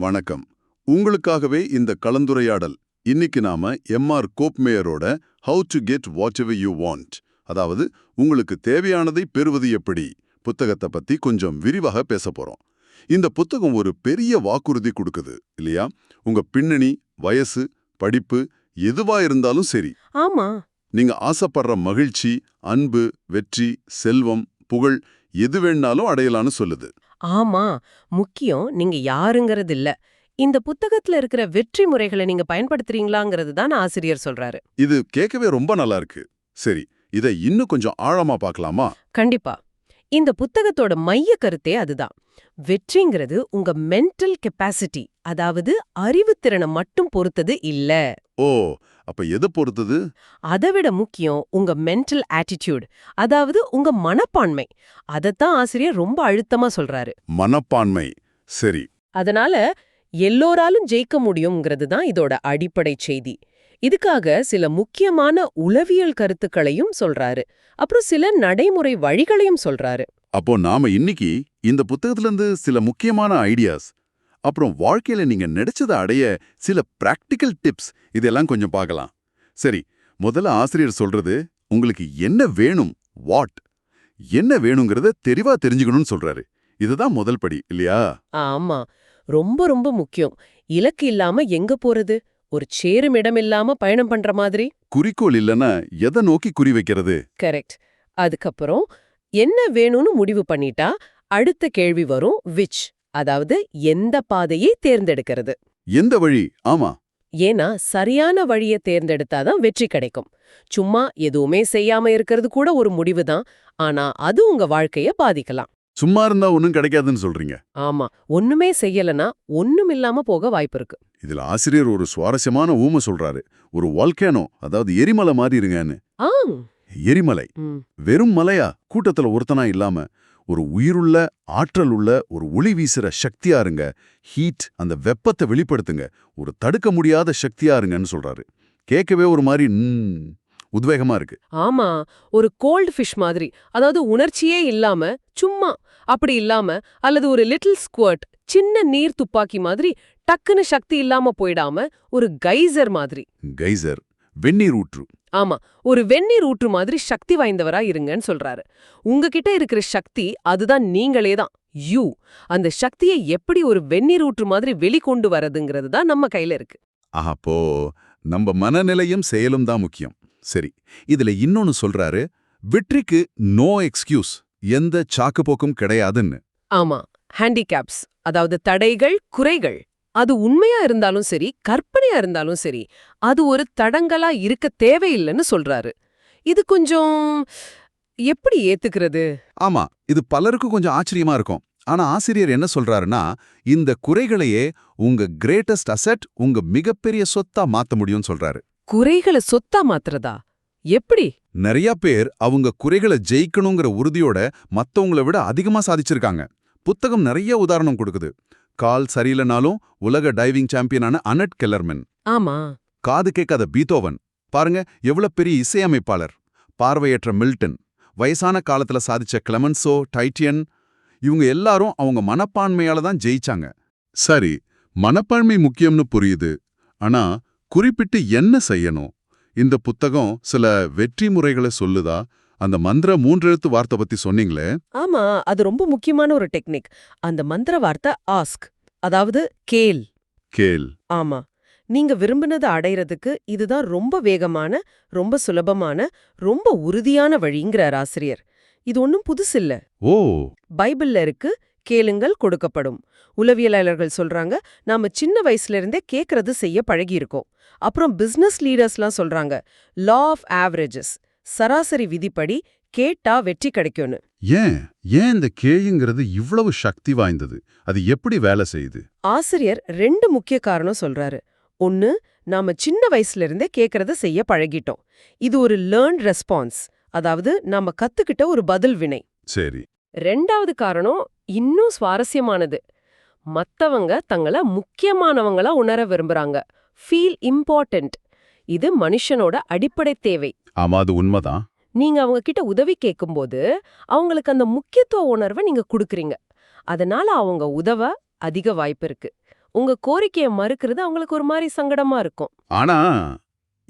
வணக்கம். உங்களுக்காகவே இந்த கலந்துரையாடல். இன்னைக்கு நாம MR கோப்மேயரோட how to get whatever you want அதாவது உங்களுக்கு தேவையானதை பெறுவது எப்படி? புத்தகத்தை பத்தி கொஞ்சம் விரிவாக பேச போறோம். இந்த புத்தகம் ஒரு பெரிய வாக்குறுதி கொடுக்குது இல்லையா? உங்க பின்னணி வயசு படிப்பு எதுவா இருந்தாலும் சரி. ஆமா. நீங்க ஆசைப்படுற மகிழ்ச்சி அன்பு வெற்றி செல்வம் புகழ் எது வேணாலும் அடையலான்னு சொல்லுது. ஆமா முக்கியம் நீங்க யாருங்கிறது இல்ல. இந்த புத்தகத்துல இருக்கிற வெற்றி முறைகளை நீங்க பயன்படுத்துறீங்களாங்கிறது தான் ஆசிரியர் சொல்றாரு. இது கேட்கவே ரொம்ப நல்லா இருக்கு. சரி இதை இன்னும் கொஞ்சம் ஆழமா பார்க்கலாமா? கண்டிப்பா. இந்த புத்தகத்தோட மைய கருத்தே அதுதான். வெற்றிங்கிறது உங்க மென்டல் கெப்பாசிட்டி அதாவது அறிவுத்திறனை மட்டும் பொறுத்தது இல்ல. ஓ அப்ப எதை பொறுத்தது? அதை விட முக்கியம் உங்க மென்டல் ஆட்டிடியூட் அதாவது உங்க மனப்பான்மை. அதைத்தான் ஆசிரியர் ரொம்ப அழுத்தமா சொல்றாரு. மனப்பான்மை. சரி. அதனால எல்லோராலும் ஜெயிக்க முடியுங்கிறது தான் இதோட அடிப்படை செய்தி. இதுக்காக சில முக்கியமான உளவியல் கருத்துக்களையும் சொல்றாரு. அப்புறம் சில நடைமுறை வழிகளையும் சொல்றாரு. அப்போ நாம இன்னைக்கு இந்த புத்தகத்துல இருந்து சில முக்கியமான ஐடியாஸ் அப்புறம் வாழ்க்கையில நீங்க நினைச்சதை அடைய சில பிராக்டிக்கல் டிப்ஸ் இதெல்லாம் கொஞ்சம் பார்க்கலாம். சரி முதல்ல ஆசிரியர் சொல்றது உங்களுக்கு என்ன வேணும்? வாட் என்ன வேணுங்கிறத தெளிவா தெரிஞ்சுக்கணும்னு சொல்றாரு. இதுதான் முதல் படி இல்லையா? ஆமா ரொம்ப ரொம்ப முக்கியம். இலக்கு இல்லாம எங்க போறது? ஒரு சேரும் இடம் இல்லாம பயணம் பண்ற மாதிரி? குறிக்கோள் இல்லைன்னா எதை நோக்கி குறி வைக்கிறது? கரெக்ட் அதுக்கப்புறம் என்ன வேணும்னு முடிவு பண்ணிட்டா அடுத்த கேள்வி வரும் விச் அதாவது எந்த பாதையை தேர்ந்தெடுக்கிறது. எந்த வழி? ஆமா. ஏன்னா சரியான வழிய தேர்ந்தெடுத்தாதான் வெற்றி கிடைக்கும். சும்மா எதுவுமே செய்யாம இருக்கிறது கூட ஒரு முடிவுதான் ஆனா அது உங்க வாழ்க்கைய பாதிக்கலாம். சும்மா இருந்தா ஒன்னும் கிடைக்காதுன்னு சொல்றீங்க. ஆமா. ஒண்ணுமே செய்யலனா ஒண்ணும் இல்லாம போக வாய்ப்பு இருக்கு. இதுல ஆசிரியர் ஒரு சுவாரஸ்யமான ஊமை சொல்றாரு. ஒரு வால்கேனோ அதாவது எரிமலை மாதிரி இருங்கன்னு. ஆ எரிமலை. வெறும் மலையா? கூட்டத்துல ஒருத்தனா இல்லாம. ஒரு உயிருள்ள ஆற்றல் உள்ள ஒரு ஒளி வீசுற சக்தியா இருங்க. ஹீட் அந்த வெப்பத்தை வெளிப்படுத்துங்க. ஒரு தடுக்க முடியாத சக்தியா இருங்கன்னு சொல்றாரு. கேட்கவே ஒரு மாதிரி உத்வேகமா இருக்கு. ஆமா ஒரு கோல்ட் ஃபிஷ் மாதிரி. அதாவது உணர்ச்சியே இல்லாம சும்மா அப்படி இல்லாம அல்லது ஒரு லிட்டில் ஸ்குவர்ட் சின்ன நீர் துப்பாக்கி மாதிரி டக்குன்னு சக்தி இல்லாம போயிடாம ஒரு கைசர் மாதிரி. கைசர் வெந்நீர் ஊற்று. ஆமா ஒரு வெந்நீர் ஊற்று மாதிரி சக்தி வாய்ந்தவரா இருங்கன்னு சொல்றாரு. உங்ககிட்ட இருக்கிற சக்தி அதுதான் நீங்களே தான். யூ. அந்த சக்தியை எப்படி ஒரு வெந்நீர் ஊற்று மாதிரி வெளிக்கொண்டு வரதுங்கிறது தான் நம்ம கையில இருக்கு. அப்போ நம்ம மனநிலையும் செயலும் தான் முக்கியம். சரி இதுல இன்னொன்னு சொல்றாரு வெற்றிக்கு நோ எக்ஸ்கியூஸ் எந்த சாக்கு போக்கும் கிடையாதுன்னு. ஆமா ஹேண்டிகேப்ஸ் அதாவது தடைகள் குறைகள். அது உண்மையா இருந்தாலும் சரி கற்பனையா இருந்தாலும் சரி அது ஒரு தடங்கலா இருக்க தேவையில்லைன்னு சொல்றாரு. இது கொஞ்சம் எப்படி ஏத்துக்கிறது? ஆமா இது பலருக்கும் கொஞ்சம் ஆச்சரியமா இருக்கும். ஆனா ஆசிரியர் என்ன சொல்றாருன்னா இந்த குறைகளையே உங்க கிரேட்டஸ்ட் அசெட் உங்க மிகப்பெரிய சொத்தா மாத்த முடியும்னு சொல்றாரு. குறைகளை சொத்தா மாத்துறதா? எப்படி? நிறைய பேர் அவங்க குறைகளை ஜெயிக்கணுங்கிற உறுதியோட மத்தவங்கள விட அதிகமா சாதிச்சிருக்காங்க. புத்தகம் நிறைய உதாரணம் கொடுக்குது. கால் சரியில்லைனாலும் உலக டைவிங் சாம்பியனான அனட் கெல்லர்மென். ஆமா. காது கேட்காத பீத்தோவன். பாருங்க எவ்வளவு பெரிய இசையமைப்பாளர். பார்வையற்ற மில்டன். வயசான காலத்துல சாதிச்ச கிளமன்சோ டைட்டியன் இவங்க எல்லாரும் அவங்க மனப்பான்மையால தான் ஜெயிச்சாங்க. சரி மனப்பான்மை முக்கியம்னு புரியுது. ஆனா குறிப்பிட்டு என்ன செய்யணும்? இந்த புத்தகம் சில வெற்றி முறைகளை சொல்லுதா? அந்த மந்திர மூன்றெழுத்து வார்த்தை பத்தி சொன்னீங்களே? ஆமா அது ரொம்ப முக்கியமான ஒரு டெக்னிக். அந்த மந்திர வார்த்தை ஆஸ்க் அதாவது கேள். கேள். ஆமா. நீங்க விரும்பினதை அடையறதுக்கு இதுதான் ரொம்ப வேகமான ரொம்ப சுலபமான ரொம்ப உறுதியான வழிங்கிறார் ஆசிரியர். இது ஒன்றும் புதுசில்ல ஓ! பைபிள்ல இருக்கு கேளுங்கள் கொடுக்கப்படும். உளவியலாளர்கள் சொல்றாங்க நாம சின்ன வயசுல இருந்தே கேக்குறது செய்ய பழகி இருக்கோம் அப்புறம் பிசினஸ் லீடர்ஸ்லாம் சொல்றாங்க லா ஆஃப் ஆவரேஜஸ் சராசரி விதிப்படி கேட்டா வெற்றி கிடைக்கும்னு. ஏன்? ஏன் இந்த கேயுங்கிறது இவ்வளவு சக்தி வாய்ந்தது? அது எப்படி வேலை செய்யுது? ஆசிரியர் ரெண்டு முக்கிய காரணம் சொல்றாரு. ஒன்னு நாம சின்ன வயசுல இருந்தே கேக்குறத செய்ய பழகிட்டோம். இது ஒரு லேர்ன் ரெஸ்பான்ஸ் அதாவது நாம கத்துக்கிட்ட ஒரு பதில் வினை. சரி. ரெண்டாவது காரணம் இன்னும் சுவாரஸ்யமானது. மத்தவங்க தங்கள முக்கியமானவங்களா உணர விரும்புறாங்க. ஃபீல் இம்பார்ட்டன்ட் இது மனுஷனோட அடிப்படை தேவை. ஆமா அது உண்மைதான். நீங்க அவங்க கிட்ட உதவி கேட்கும்போது அவங்களுக்கு அந்த முக்கியத்துவ உணர்வை நீங்க கொடுக்கறீங்க. அதனால அவங்க உதவ அதிக வாய்ப்பு இருக்கு. உங்க கோரிக்கையை மறுக்கிறது அவங்களுக்கு ஒரு மாதிரி சங்கடமா இருக்கும். ஆனா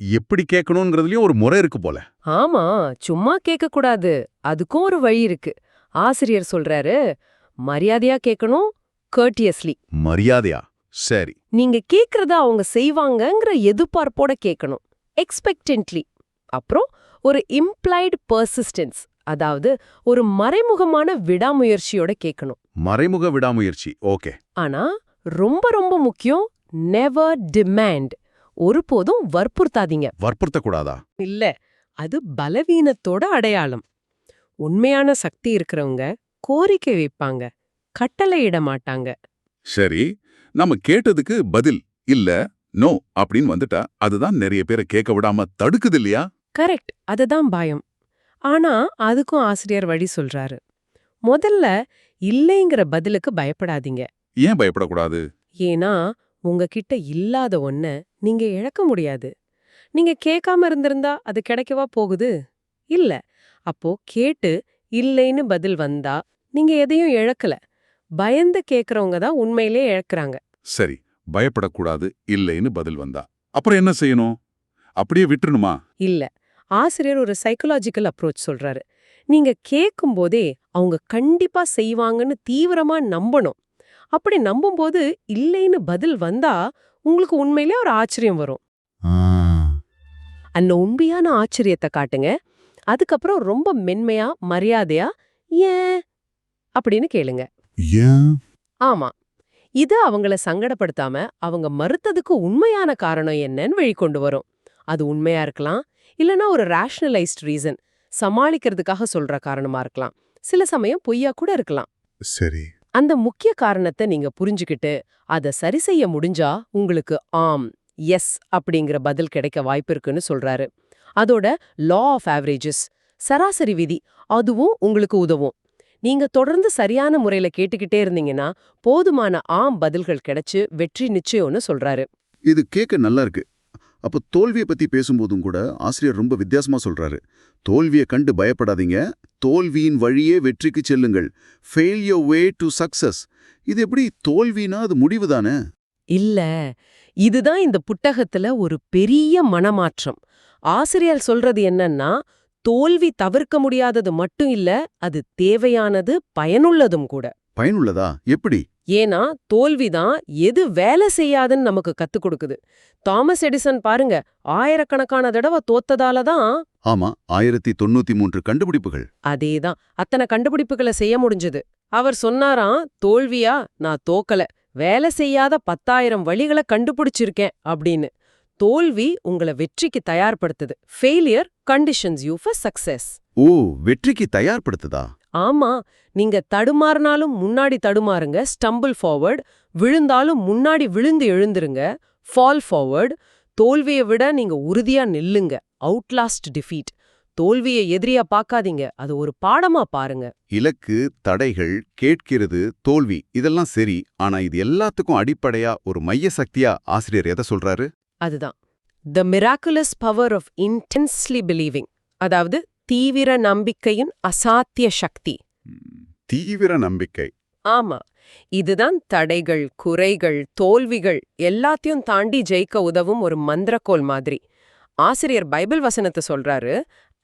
எப்படி கேட்கணுங்கிறதுலயும் ஒரு முறை இருக்கு போல. ஆமா சும்மா கேட்க கூடாது அதுக்கும் ஒரு வழி இருக்கு. ஆசிரியர் சொல்றாரு மரியாதையா கேட்கணும் கர்டியஸ்லி மரியாதையா? சரி. நீங்க கேக்குறத அவங்க செய்வாங்கங்கிற எதிர்பார்ப்போட கேட்கணும் எக்ஸ்பெக்டன்ட்லி அப்புறம் ஒரு இம்ப்ளைடு பர்சிஸ்டன்ஸ் அதாவது ஒரு மறைமுகமான விடாமுயற்சியோட கேட்கணும் மறைமுக விடாமுயற்சி ஓகே. ஆனா ரொம்ப ரொம்ப முக்கியம் நெவர் டிமாண்ட் ஒருபோதும் வற்புறுத்தாதீங்க. வற்புறுத்தக்கூடாதா? இல்ல அது பலவீனத்தோட அடையாளம். உண்மையான சக்தி இருக்கிறவங்க கோரிக்கை வைப்பாங்க கட்டளையிட மாட்டாங்க. சரி நம்ம கேட்டதுக்கு பதில் இல்ல நோ அப்படின்னு வந்துட்டா அதுதான் நிறைய பேரை கேட்க விடாம தடுக்குது இல்லையா? கரெக்ட் அதுதான் பயம். ஆனா அதுக்கும் ஆசிரியர் வழி சொல்றாரு. முதல்ல இல்லைங்கிற பதிலுக்கு பயப்படாதீங்க. ஏன் பயப்படக்கூடாது? ஏன்னா உங்ககிட்ட இல்லாத ஒன்ன நீங்க இழக்க முடியாது. நீங்க கேட்காம இருந்திருந்தா அது கிடைக்கவா போகுது? இல்ல. அப்போ கேட்டு இல்லைன்னு பதில் வந்தா நீங்க எதையும் இழக்கல. பயந்து கேக்குறவங்க தான் உண்மையிலே இழக்கறாங்க. சரி பயப்படக்கூடாது இல்லைன்னு பதில் வந்தா. அப்புறம் என்ன செய்யணும்? அப்படியே விட்டுறணுமா? இல்ல. ஆசிரியர் ஒரு சைக்கலாஜிக்கல் அப்ரோச் சொல்றாரு. நீங்க கேட்கும்போதே அவங்க கண்டிப்பா செய்வாங்கன்னு தீவிரமா நம்பணும். அப்படி நம்பும்போது இல்லைன்னு பதில் வந்தா உங்களுக்கு உண்மையிலே ஒரு ஆச்சரியம் வரும். அந்த உண்மையான ஆச்சரியத்தை காட்டுங்க. அதுக்கப்புறம் ரொம்ப மென்மையா மரியாதையா ஏன்? அப்படின்னு கேளுங்க. ஆமா. இது அவங்கள சங்கடப்படுத்தாம அவங்க மறுத்ததுக்கு உண்மையான காரணம் என்னன்னு வெளிக்கொண்டு வரும். அது உண்மையா இருக்கலாம் இல்லனா ஒரு ரேஷனலைஸ்ட் ரீசன் சமாளிக்கிறதுக்காக சொல்ற காரணமா இருக்கலாம். சில சமயம் பொய்யா கூட இருக்கலாம். சரி. அந்த முக்கிய காரணத்தை நீங்க புரிஞ்சுக்கிட்டு அத சரி செய்ய முடிஞ்சா உங்களுக்கு ஆம் எஸ் அப்படிங்கிற பதில் கிடைக்க வாய்ப்பு இருக்குன்னு சொல்றாரு. அதோட லா ஆஃப் ஆவரேஜஸ் சராசரி விதி அதுவும் உங்களுக்கு உதவும். நீங்க தொடர்ந்து சரியான முறையில கேட்டுக்கிட்டே இருந்தீங்கன்னா போதுமான ஆம் பதில்கள் கிடைச்சு வெற்றி நிச்சயம்னு சொல்றாரு. இது கேட்க நல்லா இருக்கு. அப்போ தோல்வியை பத்தி பேசும்போதும் கூட ஆசிரியர் ரொம்ப வித்தியாசமா சொல்றாரு. தோல்வியை கண்டு பயப்படாதீங்க. தோல்வியின் வழியே வெற்றிக்கு செல்லுங்கள். Fail your way to success இது எப்படி தோல்வினா அது முடிவு தானே? இல்ல. இதுதான் இந்த புத்தகத்துல ஒரு பெரிய மனமாற்றம். ஆசிரியர் சொல்றது என்னன்னா தோல்வி தவிர்க்க முடியாதது மட்டும் இல்ல அது தேவையானது பயனுள்ளதும் கூட. பயனுள்ளதா? எப்படி? ஏன்னா தோல்விதான் எது வேலை செய்யாதுன்னு நமக்கு கத்துக் கொடுக்குது. தாமஸ் எடிசன் பாருங்க ஆயிரக்கணக்கான தடவை தோத்ததால தான் ஆமா ஆயிரத்தி தொண்ணூத்தி மூன்று கண்டுபிடிப்புகள். அதேதான் அத்தனை கண்டுபிடிப்புகளை செய்ய முடிஞ்சது. அவர் சொன்னாராம் தோல்வியா? நான் தோக்கல. வேலை செய்யாத பத்தாயிரம் வழிகளை கண்டுபிடிச்சிருக்கேன் அப்படின்னு. தோல்வி உங்களை வெற்றிக்கு தயார்படுத்துது. Failure conditions you for success ஓ வெற்றிக்கு தயார்படுத்துதா? ஆமா நீங்க தடுமாறினாலும் முன்னாடி தடுமாறுங்க ஸ்டம்பிள் ஃபார்வர்ட் விழுந்தாலும் முன்னாடி விழுந்து எழுந்துருங்க ஃபால் ஃபார்வர்ட் தோல்வியை விட நீங்க உறுதியா நில்லுங்க அவுட்லாஸ்ட் டிஃபீட் தோல்வியை எதிரியா பார்க்காதீங்க அது ஒரு பாடமா பாருங்க. இலக்கு தடைகள் கேட்கிறது தோல்வி இதெல்லாம் சரி ஆனா இது எல்லாத்துக்கும் அடிப்படையா ஒரு மைய சக்தியா ஆசிரியர் எதை சொல்றாரு? அதுதான். The miraculous power of intensely believing அதாவது தீவிர நம்பிக்கையின் அசாத்திய சக்தி. தீவிர நம்பிக்கை. ஆமா இதுதான் தடைகள் குறைகள் தோல்விகள் எல்லாத்தையும் தாண்டி ஜெயிக்க உதவும் ஒரு மந்திரக்கோல் மாதிரி. ஆசிரியர் பைபிள் வசனத்தை சொல்றாரு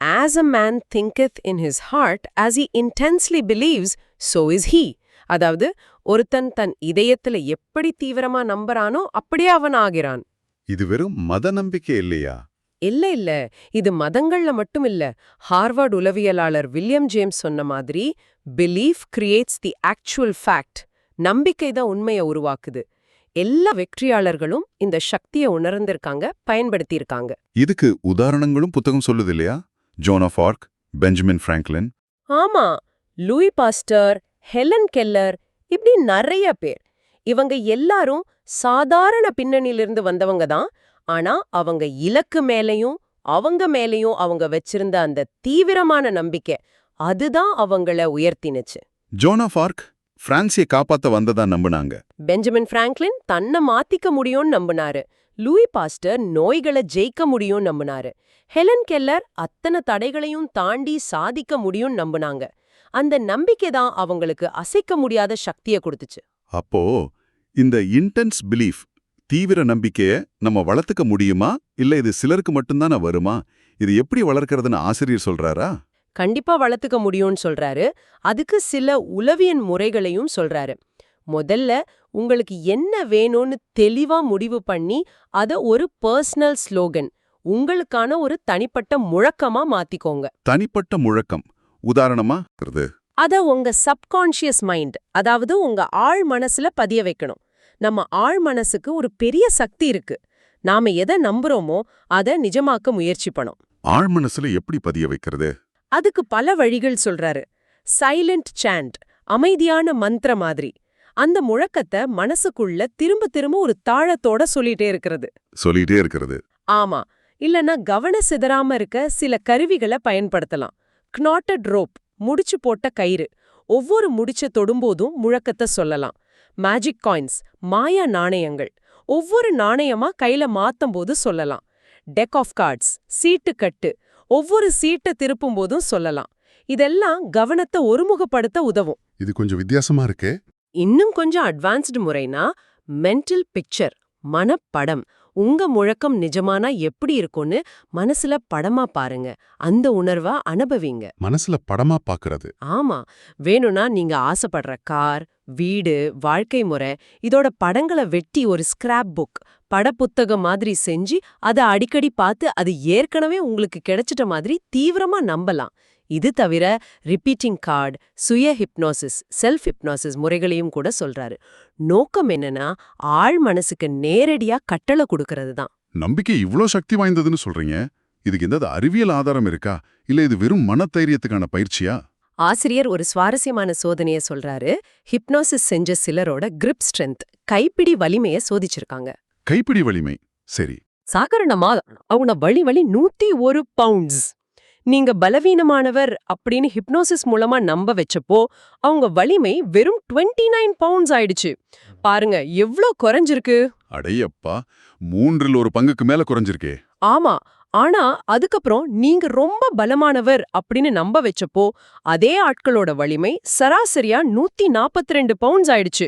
as a man thinketh in his heart as he intensely believes so is he. அதாவது ஒருத்தன் தன் இதயத்துல எப்படி தீவிரமா நம்புறானோ அப்படியே அவன் ஆகிறான். இது வெறும் மத நம்பிக்கை இல்லையா? இல்ல இல்ல. இது மதங்கள்ல மட்டும் இல்ல. ஹார்வர்ட் உளவியலாளர் வில்லியம் ஜேம்ஸ் சொன்ன மாதிரி belief creates the actual fact நம்பிக்கை தான் உண்மையை உருவாக்குது. எல்லா வெற்றியாளர்களும் இந்த சக்தியை உணர்ந்திருக்காங்க பயன்படுத்தியிருக்காங்க. இதுக்கு உதாரணங்களும் புத்தகம் சொல்லுது இல்லையா? Joan of Arc Benjamin Franklin ஆமா. லூயி பாஸ்டர் ஹெலன் கெல்லர் இப்படி நிறைய பேர். இவங்க எல்லாரும் சாதாரண பின்னணியிலிருந்து வந்தவங்க தான். ஆனா அவங்க இலக்கு மேலயும் அவங்க மேலயும் அவங்க வச்சிருந்த அந்த தீவிரமான நம்பிக்கை அதுதான் அவங்கள உயர்த்தினுச்சு. ஜோன் பிரான்சியை காப்பாத்த வந்ததா நம்புனாங்க. பெஞ்சமின் பிராங்க்லின் தன்னை மாத்திக்க முடியும்னு நம்பினாரு. லூயி பாஸ்டர் நோய்களை ஜெயிக்க முடியும்னு நம்பினாரு. ஹெலன் கெல்லர் அத்தனை தடைகளையும் தாண்டி சாதிக்க முடியும்னு நம்பினாங்க. அந்த நம்பிக்கை தான் அவங்களுக்கு அசைக்க முடியாத சக்தியை கொடுத்துச்சு. அப்போ இந்த இன்டென்ஸ் பிலீஃப் தீவிர நம்பிக்கைய நம்ம வளர்த்துக்க முடியுமா? இல்ல இது சிலருக்கு மட்டும்தானே வருமா? இது எப்படி வளர்க்கறதுன்னு ஆசிரியர் சொல்றாரா? கண்டிப்பா வளர்த்துக்க முடியும்னு சொல்றாரு. அதுக்கு சில உளவியன் முறைகளையும் சொல்றாரு. முதல்ல உங்களுக்கு என்ன வேணும்னு தெளிவா முடிவு பண்ணி அத ஒரு பர்சனல் ஸ்லோகன் உங்களுக்கான ஒரு தனிப்பட்ட முழக்கமா மாத்திக்கோங்க. தனிப்பட்ட முழக்கம் உதாரணமா அத உங்க சப்கான்ஷியஸ் மைண்ட் அதாவது உங்க ஆழ் மனசுல பதிய வைக்கணும். நம்ம ஆழ் மனசுக்கு ஒரு பெரிய சக்தி இருக்கு. நாம எதை நம்புறோமோ அத நிஜமாக்க முயற்சி பண்ணோம். ஆழ்மனசுல எப்படி பதிய வைக்கிறது? அதுக்கு பல வழிகள் சொல்றாரு. சைலண்ட் சாண்ட் அமைதியான மந்திர மாதிரி. அந்த முழக்கத்தை மனசுக்குள்ள திரும்ப திரும்ப ஒரு தாளத்தோட சொல்லிட்டே இருக்கிறது. சொல்லிட்டே இருக்கிறது. ஆமா. இல்லனா கவன சிதறாம இருக்க சில கருவிகளை பயன்படுத்தலாம். Knotted ரோப் முடிச்சு போட்ட கயிறு. ஒவ்வொரு முடிச்ச தொடும்போதும் முழக்கத்தை சொல்லலாம். மேஜிக் காயின்ஸ் மாயா நாணயங்கள். ஒவ்வொரு நாணயமா கையில மாத்தும்போது சொல்லலாம். டெக் ஆஃப் கார்ட்ஸ் சீட்டு கட்டு ஒவ்வொரு சீட்டை திருப்பும் போதும் சொல்லலாம். இதெல்லாம் கவனத்தை ஒருமுகப்படுத்த உதவும். இது கொஞ்சம் வித்தியாசமா இருக்கே. இன்னும் கொஞ்சம் அட்வான்ஸ்டு முறைனா மென்டல் பிக்சர் மனப்படம் உங்க முழக்கம் நிஜமானா எப்படி இருக்கும்னு மனசுல படமா பாருங்க. அந்த உணர்வா அனுபவிங்க. மனசுல படமா பாக்குறது. ஆமா. வேணும்னா நீங்க ஆசைப்படுற கார் வீடு வாழ்க்கை முறை இதோட படங்களை வெட்டி ஒரு ஸ்கிராப் புக் படப்புத்தகம் மாதிரி செஞ்சு அதை அடிக்கடி பார்த்து அது ஏற்கனவே உங்களுக்கு கிடைச்சிட்ட மாதிரி தீவிரமா நம்பலாம். இது தவிர ரிப்பீட்டிங் கார்டு சுய ஹிப்னோசிஸ் செல்ஃப் ஹிப்னோசிஸ் முறைகளையும் கூட சொல்றாரு. நோக்கம் என்னன்னா ஆழ் மனசுக்கு நேரடியா கட்டளை கொடுக்கறது தான் நம்பிக்கை இவ்ளோ சக்தி வாய்ந்ததுன்னு சொல்றீங்க? இதுக்கு எந்த அறிவியல் ஆதாரம் இருக்கா? இல்ல இது வெறும் மனதைரியத்துக்கான பயிற்சியா? ஆசிரியர் ஒரு சுவாரஸ்யமான சோதனைய சொல்றாரு. ஹிப்னோசிஸ் செஞ்ச சிலரோட கிரிப் ஸ்ட்ரென்த் கைப்பிடி வலிமைய சோதிச்சிருக்காங்க. கைப்பிடி வலிமை. சரி. சாதாரணமா அவங்க வலி வலி நூத்தி ஒரு பவுண்ட்ஸ் நீங்க பலவீனமானவர் அப்படின்னு ஹிப்னோசிஸ் மூலமா நம்ப வச்சப்போ அவங்க வலிமை வெறும் 29 நைன் பவுண்ட்ஸ் ஆயிடுச்சு. பாருங்க எவ்ளோ குறைஞ்சிருக்கு? அடையப்பா மூன்றில் ஒரு பங்குக்கு மேல குறைஞ்சிருக்கே. ஆமா ஆனா அதுக்கப்புறம் நீங்க ரொம்ப பலமானவர் அப்படின்னு நம்ப வச்சப்போ அதே ஆட்களோட வலிமை சராசரியா நூத்தி நாற்பத்தி ரெண்டு பவுண்ட்ஸ் ஆயிடுச்சு.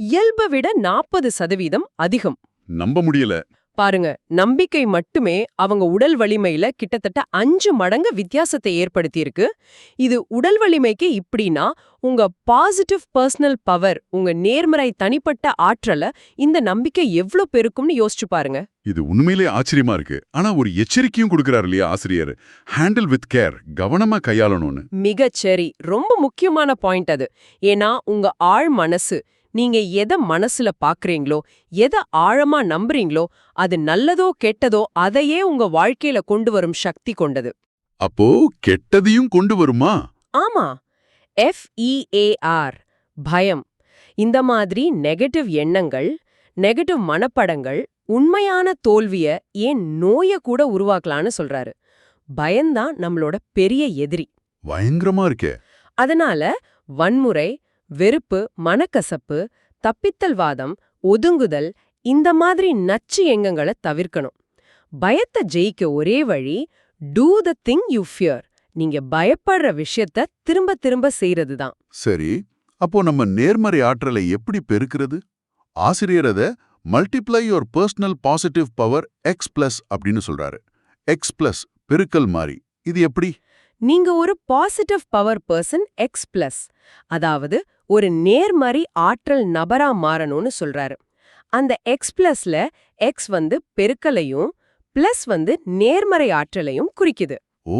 இயல்பை விட நாற்பது சதவீதம் அதிகம். நம்ப முடியல. பாருங்க நம்பிக்கை மட்டுமே அவங்க உடல் வலிமையில கிட்டத்தட்ட அஞ்சு மடங்கு வித்தியாசத்தை ஏற்படுத்தியிருக்கு. இது உடல் வலிமைக்கு இப்படின்னா உங்க பாசிட்டிவ் பர்சனல் பவர் உங்க நேர்மறை தனிப்பட்ட ஆற்றல இந்த நம்பிக்கை எவ்ளோ பெருக்கும்னு யோசிச்சு பாருங்க. இது உண்மையிலே ஆச்சரியமா இருக்கு. ஆனா ஒரு எச்சரிக்கையும் கொடுக்கறாரு இல்லையா ஆசிரியர்? ஹேண்டில் வித் கேர் கவனமா கையாளணும்னு. மிகச் சரி ரொம்ப முக்கியமான பாயிண்ட் அது. ஏன்னா உங்க ஆழ் மனசு நீங்க எதை மனசுல பாக்குறீங்களோ எதை ஆழமா நம்புறீங்களோ அது நல்லதோ கெட்டதோ அதையே உங்க வாழ்க்கையில கொண்டு வரும் சக்தி கொண்டது. அப்போ கெட்டதையும் கொண்டு வருமா? ஆமா. எஃப்இஏஆர் பயம். இந்த மாதிரி நெகட்டிவ் எண்ணங்கள் நெகட்டிவ் மனப்படங்கள் உண்மையான தோல்விய ஏன் நோய கூட உருவாக்கலான்னு சொல்றாரு. பயம்தான் நம்மளோட பெரிய எதிரி. பயங்கரமா இருக்கே. அதனால வன்முறை வெறுப்பு மனக்கசப்பு தப்பித்தல்வாதம் ஒதுங்குதல் இந்த மாதிரி நச்சு எங்கங்களை தவிர்க்கணும். பயத்தை ஜெயிக்க ஒரே வழி do the thing you fear நீங்க பயப்படுற விஷயத்த திரும்ப திரும்ப செய்யறது தான் சரி அப்போ நம்ம நேர்மறை ஆற்றலை எப்படி பெருக்கிறது? ஆசிரியர் அத multiply your personal positive power X plus அப்படின்னு சொல்றாரு. எக்ஸ் பிளஸ் பெருக்கல் மாறி. இது எப்படி? நீங்க ஒரு positive power person X plus அதாவது ஒரு நேர்மறை ஆற்றல் நபரா மாறணும்னு சொல்றாரு. அந்த எக்ஸ் பிளஸ்ல எக்ஸ் வந்து பெருக்கலையும் பிளஸ் வந்து நேர்மறை ஆற்றலையும் குறிக்குது. ஓ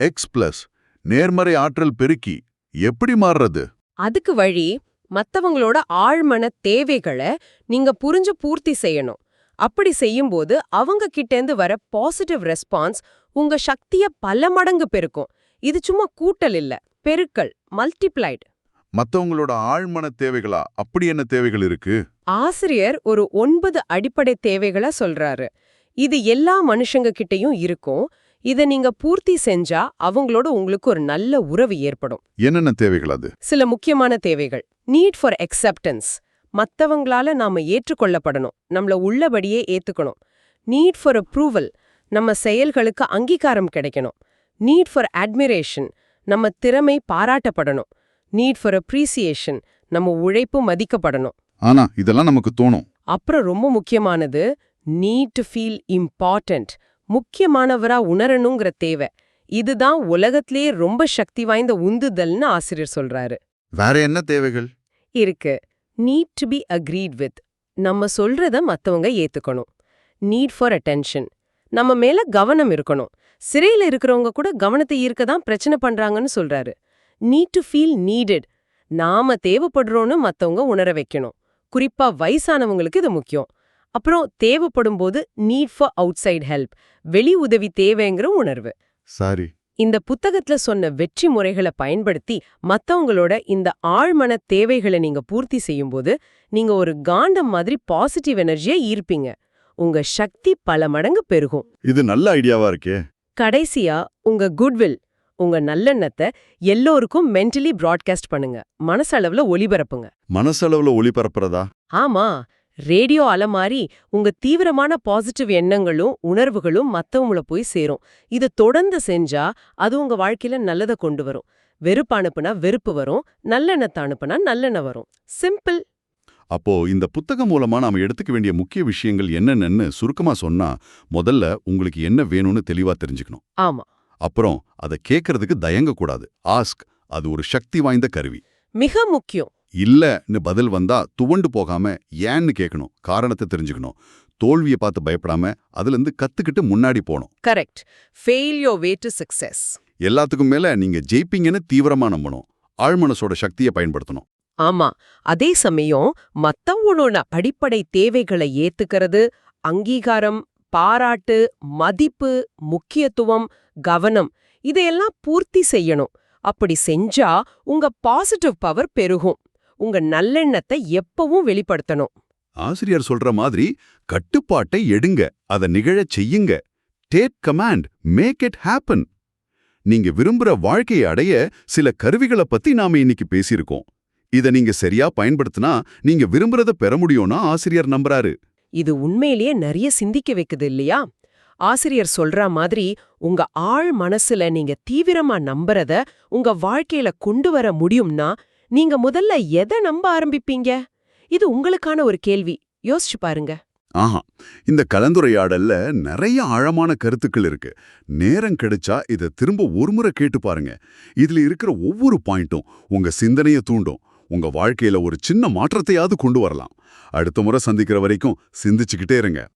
எக்ஸ் பிளஸ் நேர்மறை ஆற்றல் பெருக்கி எப்படி மாறுறது? அதுக்கு வழி மத்தவங்களோட ஆழ்மன தேவைகளை நீங்க புரிஞ்சு பூர்த்தி செய்யணும். அப்படி செய்யும்போது அவங்க கிட்டேந்து வர பாசிட்டிவ் ரெஸ்பான்ஸ் உங்க சக்திய பல மடங்கு பெருக்கும். இது சும்மா கூட்டல் இல்ல. பெருக்கல் மல்டிப்ளைட் மத்தவங்களோட ஆழ்மன தேவைகளா? அப்படி என்ன தேவைகள் இருக்கு? ஆசிரியர் ஒரு ஒன்பது அடிப்படை தேவைகளை சொல்றாரு. இது எல்லா மனுஷங்க கிட்டயும் இருக்கும். இத நீங்க பூர்த்தி செஞ்சா அவங்களோட உங்களுக்கு ஒரு நல்ல உறவு ஏற்படும். என்னென்ன தேவைகள் அது? சில முக்கியமான தேவைகள். நீட் ஃபார் அக்செப்டன்ஸ் மத்தவங்களால நாம ஏற்றுக்கொள்ளப்படணும். நம்மள உள்ளபடியே ஏத்துக்கணும். நீட் ஃபார் அப்ரூவல் நம்ம செயல்களுக்கு அங்கீகாரம் கிடைக்கணும். நீட் ஃபார் அட்மிரேஷன் நம்ம திறமை பாராட்டப்படணும். நீட் ஃபார் அப்ரீசியேஷன் நம்ம உழைப்பு மதிக்கப்படணும். ஆனா இதெல்லாம் நமக்கு தோணும். அப்புறம் ரொம்ப முக்கியமானது நீட் டு ஃபீல் இம்பார்ட்டன்ட் முக்கியமானவரா உணரணுங்கிற தேவை. இதுதான் உலகத்திலேயே ரொம்ப சக்தி வாய்ந்த உந்துதல்னு ஆசிரியர் சொல்றாரு. வேற என்ன தேவைகள்? இருக்கு. Need to be agreed with நம்ம சொல்றத மத்தவங்க ஏத்துக்கணும். நீட் ஃபார் அட்டென்ஷன் நம்ம மேல கவனம் இருக்கணும். சிறையில இருக்கிறவங்க கூட கவனத்தை ஈர்க்க தான் பிரச்சனை பண்றாங்கன்னு சொல்றாரு. நீட் டு ஃபீல் நீடட் நாம தேவைப்படுறோம்னு மத்தவங்க உணர வைக்கணும். குறிப்பா வயசானவங்களுக்கு இது முக்கியம். அப்புறம் தேவைப்படும் போது need for outside help வெளி உதவி தேவைங்கிற உணர்வு. சரி. இந்த புத்தகத்துல சொன்ன வெற்றி முறைகளை பயன்படுத்தி மத்தவங்களோட இந்த ஆழ்மன தேவைகளை நீங்க பூர்த்தி செய்யும்போது நீங்க ஒரு காண்டம் மாதிரி பாசிட்டிவ் எனர்ஜியை ஈர்ப்பீங்க. உங்க சக்தி பல மடங்கு பெருகும். இது நல்ல ஐடியாவா இருக்கே. கடைசியா உங்க குட்வில் உங்க நல்லெண்ணத்தை எல்லோருக்கும் மென்டலி பிராட்காஸ்ட் பண்ணுங்க. மனசளவுல ஒளிபரப்புங்க. மனசளவுல ஒளிபரப்புறதா? ஆமா. ரேடியோ அலை மாதிரி உங்க தீவிரமான பாசிட்டிவ் எண்ணங்களும் உணர்வுகளும் மத்தவங்கள போய் சேரும். இத தொடர்ந்து செஞ்சா அது உங்க வாழ்க்கையில நல்லத கொண்டு வரும். வெறுப்பு அனுப்புனா வெறுப்பு வரும். நல்லெண்ணத்தை அனுப்புனா நல்லெண்ணெய் வரும். சிம்பிள் அப்போ இந்த புத்தகம் மூலமா நாம எடுத்துக்க வேண்டிய முக்கிய விஷயங்கள் என்னென்னு சுருக்கமா சொன்னா முதல்ல உங்களுக்கு என்ன வேணும்னு தெளிவா தெரிஞ்சுக்கணும். ஆமா. அப்புறம் அதை கேட்கறதுக்கு தயங்க கூடாது ஆஸ்க் அது ஒரு சக்தி வாய்ந்த கருவி. மிக முக்கியம். இல்லன்னு பதில் வந்தா துவண்டு போகாம ஏன்னு கேட்கணும் காரணத்தை தெரிஞ்சுக்கணும். தோல்வியை பார்த்து பயப்படாம அதுல இருந்து கத்துக்கிட்டு முன்னாடி போகணும் correct fail your way to success எல்லாத்துக்கும் மேல நீங்க ஜெயிப்பீங்கன்னு தீவிரமா நம்பணும். ஆழ்மனசோட சக்தியை பயன்படுத்தணும். ஆமா அதே சமயம் மத்தவனோட அடிப்படை தேவைகளை ஏத்துக்கிறது அங்கீகாரம் பாராட்டு மதிப்பு முக்கியத்துவம் கவனம் இதையெல்லாம் பூர்த்தி செய்யணும். அப்படி செஞ்சா உங்க பாசிட்டிவ் பவர் பெருகும். உங்க நல்லெண்ணத்தை எப்பவும் வெளிப்படுத்தணும். ஆசிரியர் சொல்ற மாதிரி கட்டுப்பாட்டை எடுங்க அதை நிகழச் செய்யுங்க. Take command make it happen நீங்க விரும்புற வாழ்க்கையை அடைய சில கருவிகளை பத்தி நாம இன்னைக்கு பேசியிருக்கோம். இத நீங்க சரியா பயன்படுத்தினா நீங்க விரும்புறத பெற முடியும்னா ஆசிரியர் நம்புறாரு. இது உண்மையிலேயே நிறைய சிந்திக்க வைக்குது இல்லையா? ஆசிரியர் சொல்ற மாதிரி உங்க ஆழ் மனசுல நீங்க தீவிரமா நம்புறத உங்க வாழ்க்கையில கொண்டு வர முடியும்னா நீங்க முதல்ல எதை நம்ப ஆரம்பிப்பீங்க? இது உங்களுக்கான ஒரு கேள்வி. யோசிச்சு பாருங்க. ஆஹா இந்த கலந்துரையாடல்ல நிறைய ஆழமான கருத்துக்கள் இருக்கு. நேரம் கிடைச்சா இதை திரும்ப ஒருமுறை கேட்டு பாருங்க. இதுல இருக்கிற ஒவ்வொரு பாயிண்ட்டும் உங்க சிந்தனையை தூண்டும். உங்க வாழ்க்கையில ஒரு சின்ன மாற்றத்தையாவது கொண்டு வரலாம். அடுத்த முறை சந்திக்கிற வரைக்கும் சிந்திச்சுக்கிட்டே இருங்க.